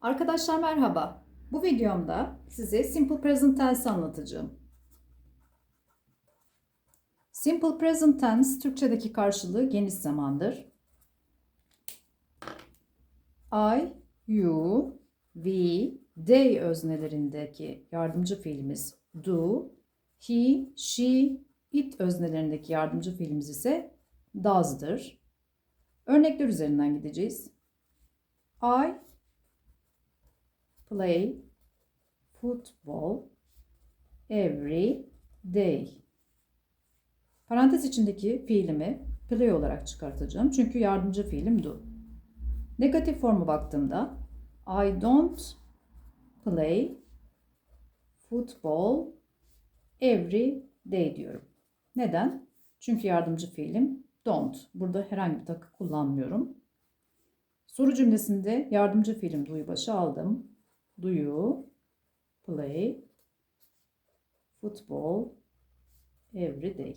Arkadaşlar merhaba. Bu videomda size Simple Present Tense anlatacağım. Simple Present Tense Türkçedeki karşılığı geniş zamandır. I, you, we, they öznelerindeki yardımcı fiilimiz do, he, she, it öznelerindeki yardımcı fiilimiz ise does'dır. Örnekler üzerinden gideceğiz. I play football every day. Parantez içindeki fiilimi play olarak çıkartacağım. Çünkü yardımcı fiilim do. Negatif formu baktığımda I don't play football every day diyorum. Neden? Çünkü yardımcı fiilim don't. Burada herhangi bir takı kullanmıyorum. Soru cümlesinde yardımcı fiilim do'yu başa aldım. Do you play football every day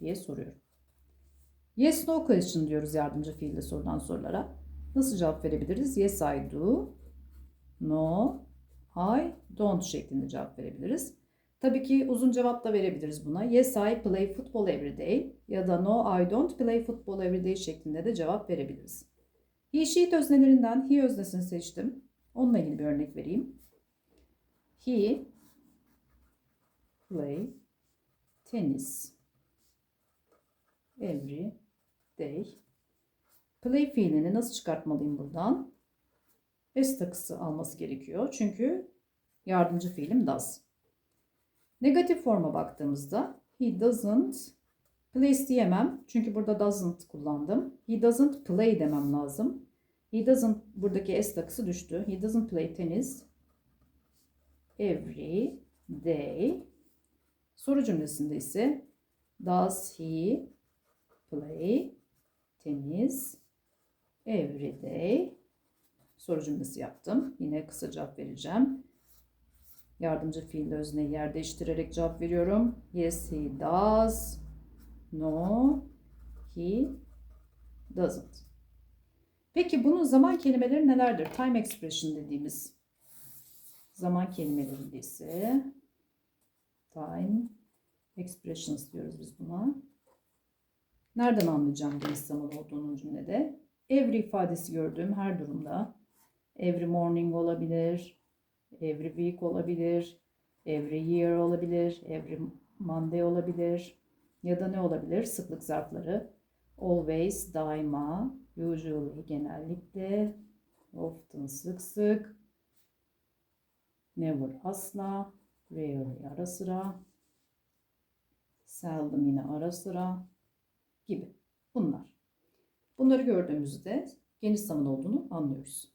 diye soruyorum. Yes no question diyoruz yardımcı fiilde sorulan sorulara. Nasıl cevap verebiliriz? Yes I do. No I don't şeklinde cevap verebiliriz. Tabii ki uzun cevap da verebiliriz buna. Yes I play football every day ya da no I don't play football every day şeklinde de cevap verebiliriz. He, she öznelerinden he öznesini seçtim. Onunla ilgili bir örnek vereyim. He play tennis every day. Play fiilini nasıl çıkartmalıyım buradan? S takısı alması gerekiyor. Çünkü yardımcı fiilim does. Negatif forma baktığımızda he doesn't play diyemem. Çünkü burada doesn't kullandım. He doesn't play demem lazım. He doesn't buradaki S takısı düştü. He doesn't play tennis every day. Soru cümlesinde ise does he play tennis every day? Soru cümlesi yaptım. Yine kısa cevap vereceğim. Yardımcı fiil özneyi yer değiştirerek cevap veriyorum. Yes he does. No he doesn't. Peki bunun zaman kelimeleri nelerdir? Time expression dediğimiz zaman kelimelerinde ise time expressions diyoruz biz buna. Nereden anlayacağım geniş zaman olduğunu cümlede? Every ifadesi gördüğüm her durumda every morning olabilir, every week olabilir, every year olabilir, every Monday olabilir ya da ne olabilir? Sıklık zarfları always, daima, usually genellikle, often sık sık, never asla, rarely ara sıra, seldom yine ara sıra gibi. Bunlar. Bunları gördüğümüzde geniş zaman olduğunu anlıyoruz.